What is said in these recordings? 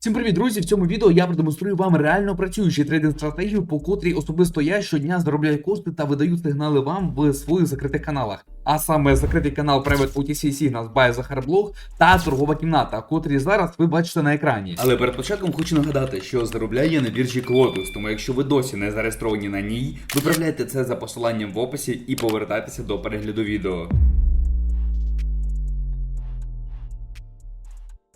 Всім привіт, друзі! В цьому відео я продемонструю вам реально працюючу трейдинг стратегію, по котрій особисто я щодня заробляю кошти та видаю сигнали вам в своїх закритих каналах. А саме закритий канал Private OTC Signals by Захарблог та торгова кімната, котрі зараз ви бачите на екрані. Але перед початком хочу нагадати, що заробляю я на біржі Клотус, тому якщо ви досі не зареєстровані на ній, виправляйте це за посиланням в описі і повертайтеся до перегляду відео.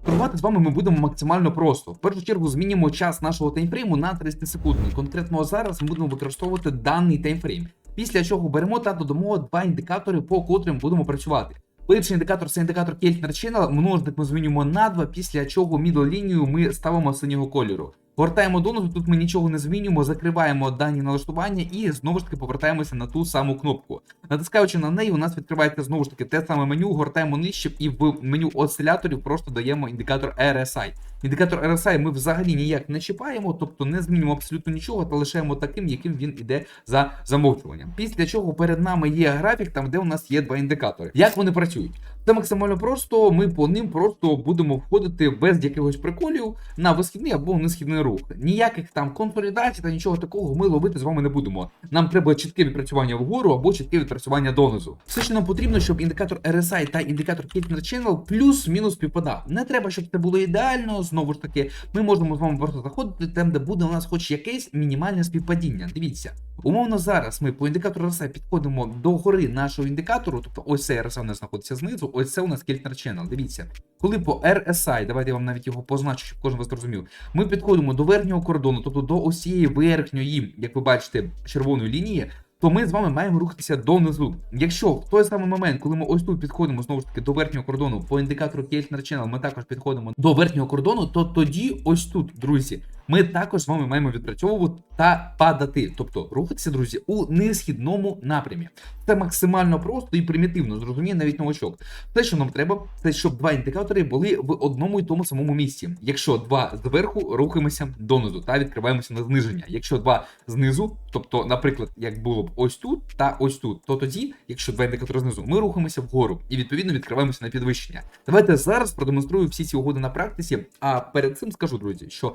Торгувати з вами ми будемо максимально просто. В першу чергу змінюємо час нашого таймфрейму на 30 секунд. Конкретно зараз ми будемо використовувати даний таймфрейм. Після чого беремо та додамо два індикатори, по котрим будемо працювати. Перший індикатор це індикатор Keltner Channel, множник ми змінюємо на 2, після чого мідл лінію ми ставимо синього кольору. Повертаємо донизу, тут ми нічого не змінюємо, закриваємо дані налаштування і знову ж таки повертаємося на ту саму кнопку. Натискаючи на неї, у нас відкривається знову ж таки те саме меню, гортаємо нижче і в меню осциляторів просто даємо індикатор RSI. Індикатор RSI ми взагалі ніяк не чіпаємо, тобто не змінюємо абсолютно нічого та лишаємо таким, яким він іде за замовчуванням. Після чого перед нами є графік, там де у нас є два індикатори. Як вони працюють? Це максимально просто. Ми по ним просто будемо входити без якихось приколів на висхідний або несхідний рух. Ніяких там консолідацій та нічого такого ми ловити з вами не будемо. Нам треба чітке відпрацювання вгору або чітке відпрацювання донизу. Все, що нам потрібно, щоб індикатор RSI та індикатор Keltner Channel плюс-мінус співпадав. Не треба, щоб це було ідеально. Знову ж таки, ми можемо з вами просто заходити там, де буде у нас хоч якесь мінімальне співпадіння. Дивіться. Умовно, зараз ми по індикатору RSI підходимо до гори нашого індикатору, тобто ось цей RSI у нас знаходиться знизу, ось це у нас Keltner Channel. Дивіться, коли по RSI, давайте я вам навіть його позначу, щоб кожен вас зрозумів, ми підходимо до верхнього кордону, тобто до ось верхньої, як ви бачите, червоної лінії. То ми з вами маємо рухатися донизу. Якщо в той самий момент, коли ми ось тут підходимо знову ж таки до верхнього кордону, по індикатору Keltner Channel ми також підходимо до верхнього кордону, то тоді ось тут, друзі, ми також з вами маємо відпрацьовувати та падати, тобто рухатися, друзі, у несхідному напрямі. Це максимально просто і примітивно, зрозуміє навіть новачок. Те, що нам треба, це щоб два індикатори були в одному і тому самому місці. Якщо два зверху рухаємося донизу та відкриваємося на зниження. Якщо два знизу, тобто, наприклад, як було б ось тут та ось тут, то тоді, якщо два індикатори знизу, ми рухаємося вгору і відповідно відкриваємося на підвищення. Давайте зараз продемонструю всі ці угоди на практиці. А перед цим скажу, друзі, що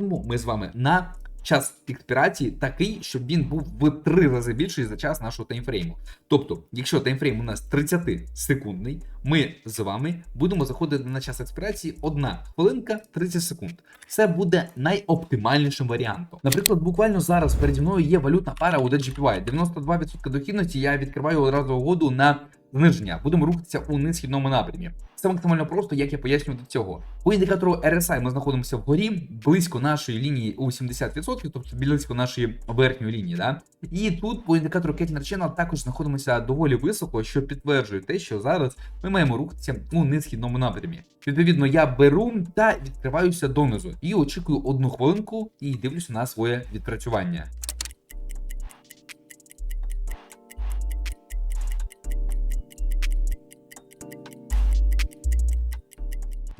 заходимо ми з вами на час експірації такий, щоб він був в три рази більший за час нашого таймфрейму. Тобто, якщо таймфрейм у нас 30 секундний, ми з вами будемо заходити на час експірації 1 хвилинка 30 секунд. Це буде найоптимальнішим варіантом. Наприклад, буквально зараз переді мною є валютна пара у DGPY. 92% дохідності я відкриваю одразу угоду на зниження. Будемо рухатися у несхідному напрямі. Це максимально просто, як я пояснюю до цього. По індикатору RSI ми знаходимося вгорі, близько нашої лінії у 70%, тобто близько нашої верхньої лінії. Да? І тут по індикатору Keltner Channel також знаходимося доволі високо, що підтверджує те, що зараз ми маємо рухатися у несхідному напрямі. Відповідно, я беру та відкриваюся донизу і очікую одну хвилинку і дивлюся на своє відпрацювання.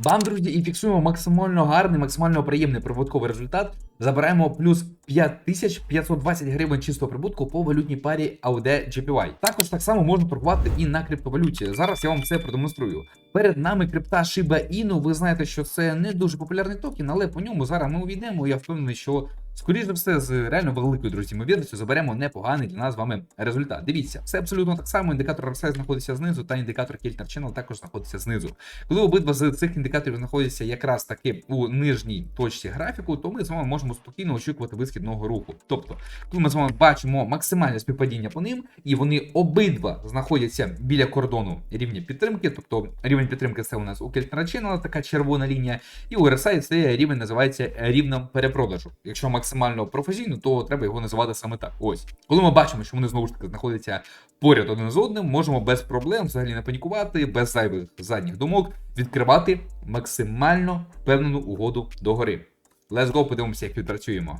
Бам, друзі, і фіксуємо максимально гарний, максимально приємний прибутковий результат. Забираємо плюс 5520 гривень чистого прибутку по валютній парі AUD GPY. Також так само можна торгувати і на криптовалюті. Зараз я вам це продемонструю. Перед нами крипта Shiba Inu. Ви знаєте, що це не дуже популярний токен, але по ньому зараз ми увійдемо. Я впевнений, що скоріш за все з реально великою друзі ймовірністю заберемо непоганий для нас з вами результат. Дивіться, все абсолютно так само. Індикатор RSI знаходиться знизу, та індикатор Keltner Channel також знаходиться знизу. Коли обидва з цих індикаторів знаходяться якраз таки у нижній точці графіку, то ми з вами можемо спокійно очікувати висхідного руху. Тобто, коли ми з вами бачимо максимальне співпадіння по ним, і вони обидва знаходяться біля кордону рівня підтримки, тобто рівень підтримки це у нас у Keltner Channel, така червона лінія, і у RSI це рівень називається рівнем перепродажу. Якщо максимально професійно, то треба його називати саме так. Ось, коли ми бачимо, що вони знову ж таки знаходяться поряд один з одним, можемо без проблем взагалі не панікувати, без зайвих задніх думок відкривати максимально впевнену угоду догори. Let's go, подивимося, як відпрацюємо.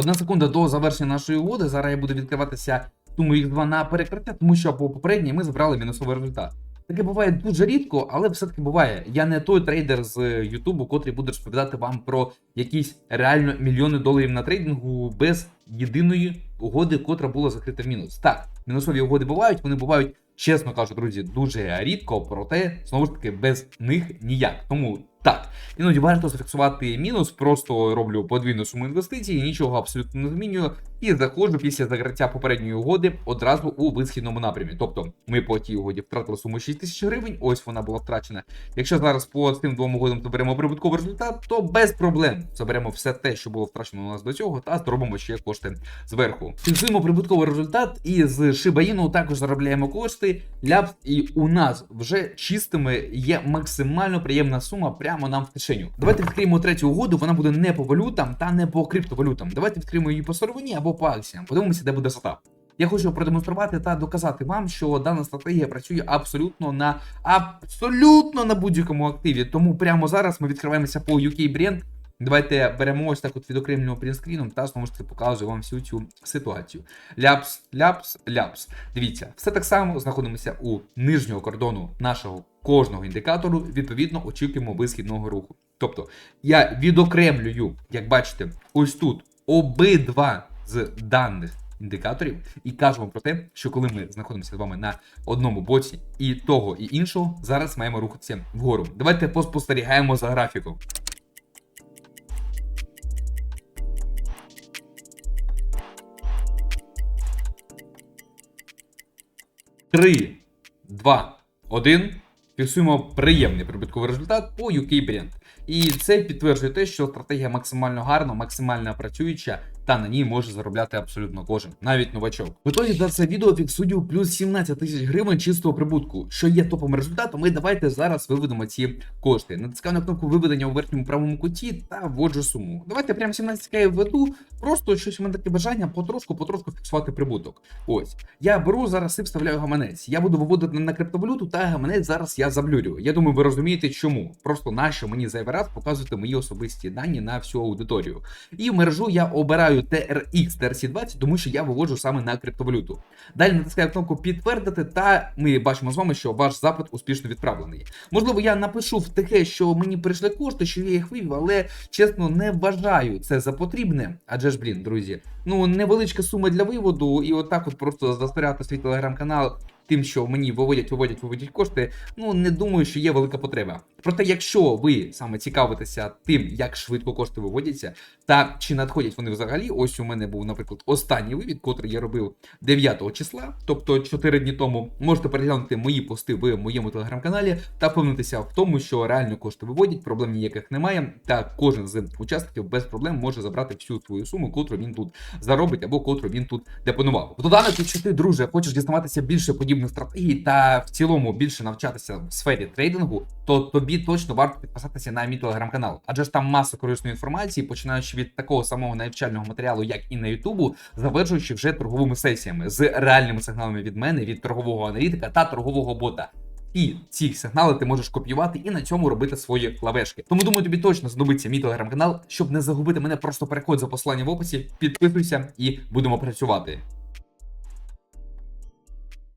Одна секунда до завершення нашої угоди. Зараз я буду відкриватися суму X2 на перекриття, тому що по попередній ми забрали мінусовий результат. Таке буває дуже рідко, але все-таки буває. Я не той трейдер з Ютубу, котрий буде розповідати вам про якісь реально мільйони доларів на трейдингу без єдиної угоди, котра була закрита в мінус. Так, мінусові угоди бувають, вони бувають, чесно кажу, друзі, дуже рідко, проте знову ж таки без них ніяк. Тому так, іноді варто зафіксувати мінус, просто роблю подвійну суму інвестицій, нічого абсолютно не змінюю, і заходжу після закриття попередньої угоди одразу у висхідному напрямі. Тобто ми по тій угоді втратили суму 6 тисяч гривень, ось вона була втрачена. Якщо зараз по цим двом угодам заберемо прибутковий результат, то без проблем заберемо все те, що було втрачено у нас до цього, та зробимо ще кошти зверху. Фіксуємо прибутковий результат, і з Inu також заробляємо кошти. Ляпс, і у нас вже чистими є максимально приємна сума прямо нам в кишеню. Давайте відкриємо третю угоду. Вона буде не по валютам та не по криптовалютам. Давайте відкриємо її по сировині або по акціям. Подивимося, де буде сетап. Я хочу продемонструвати та доказати вам, що дана стратегія працює абсолютно на абсолютно на будь-якому активі. Тому прямо зараз ми відкриваємося по UK Brand. Давайте беремо ось так от відокремлюємо принтскріном та знову ж таки показую вам всю цю ситуацію. Ляпс, ляпс, ляпс. Дивіться, все так само знаходимося у нижнього кордону нашого кожного індикатору. Відповідно, очікуємо висхідного руху. Тобто я відокремлюю, як бачите, ось тут обидва з даних індикаторів і кажемо про те, що коли ми знаходимося з вами на одному боці і того, і іншого, зараз маємо рухатися вгору. Давайте поспостерігаємо за графіком. Три, два, один. Фіксуємо приємний прибутковий результат по UK Brand. І це підтверджує те, що стратегія максимально гарна, максимально працююча, та на ній може заробляти абсолютно кожен, навіть новачок. В ітогі за це відео фіксую плюс 17 тисяч гривень чистого прибутку, що є топовим результатом. І давайте зараз виведемо ці кошти. Натискаю на кнопку виведення у верхньому правому куті та вводжу суму. Давайте прямо 17к введу, просто щось у мене таке бажання потрошку, потрошку фіксувати прибуток. Ось я беру зараз і вставляю гаманець. Я буду виводити на криптовалюту, та гаманець зараз я заблюрю. Я думаю, ви розумієте, чому. Просто нащо мені зайвий раз показувати мої особисті дані на всю аудиторію. І в мережу я обираю TRX TRC20, тому що я виводжу саме на криптовалюту. Далі натискаю кнопку підтвердити, та ми бачимо з вами, що ваш запит успішно відправлений. Можливо, я напишу в таке, що мені прийшли кошти, що я їх вивів, але чесно не вважаю це за потрібне. Адже ж, блін, друзі, ну невеличка сума для виводу, і отак от просто застаряти свій телеграм-канал. Тим, що мені виводять, виводять, виводять кошти, ну не думаю, що є велика потреба. Проте, якщо ви саме цікавитеся тим, як швидко кошти виводяться, та чи надходять вони взагалі, ось у мене був, наприклад, останній вивід, котрий я робив 9 числа, тобто 4 дні тому, можете переглянути мої пости в моєму телеграм-каналі та впевнитися в тому, що реально кошти виводять, проблем ніяких немає. Та кожен з учасників без проблем може забрати всю свою суму, котру він тут заробить або котру він тут депонував. Доданок, якщо ти, друже, хочеш дізнаватися більше подібних стратегій та в цілому більше навчатися в сфері трейдингу, то тобі точно варто підписатися на мій телеграм-канал, адже ж там маса корисної інформації, починаючи від такого самого навчального матеріалу, як і на Ютубу, завершуючи вже торговими сесіями з реальними сигналами від мене, від торгового аналітика та торгового бота. І ці сигнали ти можеш копіювати і на цьому робити свої лавешки. Тому думаю, тобі точно знадобиться мій телеграм-канал, щоб не загубити мене. Просто переходь за посиланням в описі, підписуйся і будемо працювати.